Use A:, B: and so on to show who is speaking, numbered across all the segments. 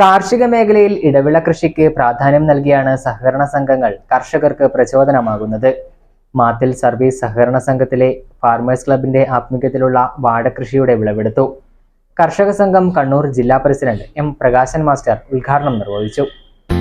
A: കാർഷിക മേഖലയിൽ ഇടവിള കൃഷിക്ക് പ്രാധാന്യം നൽകിയാണ് സഹകരണ സംഘങ്ങൾ കർഷകർക്ക് പ്രചോദനമാകുന്നത്. മാത്തിൽ സർവീസ് സഹകരണ സംഘത്തിലെ ഫാർമേഴ്സ് ക്ലബിന്റെ ആഭിമുഖ്യത്തിലുള്ള വാഴകൃഷിയുടെ വിളവെടുത്തു. കർഷക സംഘം കണ്ണൂർ ജില്ലാ പ്രസിഡന്റ് എം പ്രകാശൻ മാസ്റ്റർ ഉദ്ഘാടനം നിർവഹിച്ചു.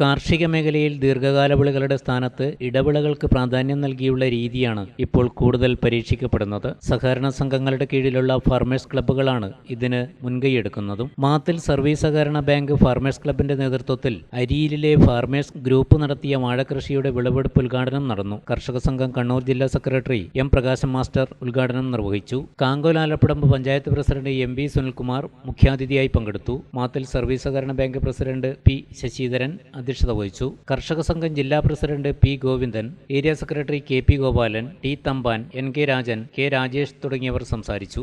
B: കാർഷിക മേഖലയിൽ ദീർഘകാല വിളകളുടെ സ്ഥാനത്ത് ഇടവിളകൾക്ക് പ്രാധാന്യം നൽകിയുള്ള രീതിയാണ് ഇപ്പോൾ കൂടുതൽ പരീക്ഷിക്കപ്പെടുന്നത്. സഹകരണ സംഘങ്ങളുടെ കീഴിലുള്ള ഫാർമേഴ്സ് ക്ലബ്ബുകളാണ് ഇതിന് മുൻകൈയെടുക്കുന്നതും മാത്തിൽ സർവീസ് സഹകരണ ബാങ്ക് ഫാർമേഴ്സ് ക്ലബിന്റെ നേതൃത്വത്തിൽ അരിയിലെ ഫാർമേഴ്സ് ഗ്രൂപ്പ് നടത്തിയ വാഴകൃഷിയുടെ വിളവെടുപ്പ് ഉദ്ഘാടനം നടന്നു. കർഷക സംഘം കണ്ണൂർ ജില്ലാ സെക്രട്ടറി എം പ്രകാശൻ മാസ്റ്റർ ഉദ്ഘാടനം നിർവഹിച്ചു. Kankol Alappadamba panchayat president M V Sunilkumar മുഖ്യാതിഥിയായി പങ്കെടുത്തു. മാത്തിൽ സർവീസ് സഹകരണ ബാങ്ക് പ്രസിഡന്റ് പി ശശിധരൻ അധ്യക്ഷത വഹിച്ചു. കർഷക സംഘം ജില്ലാ president P Govindan area secretary K P Gopalan T Thampan N K Rajan K Rajesh തുടങ്ങിയവർ സംസാരിച്ചു.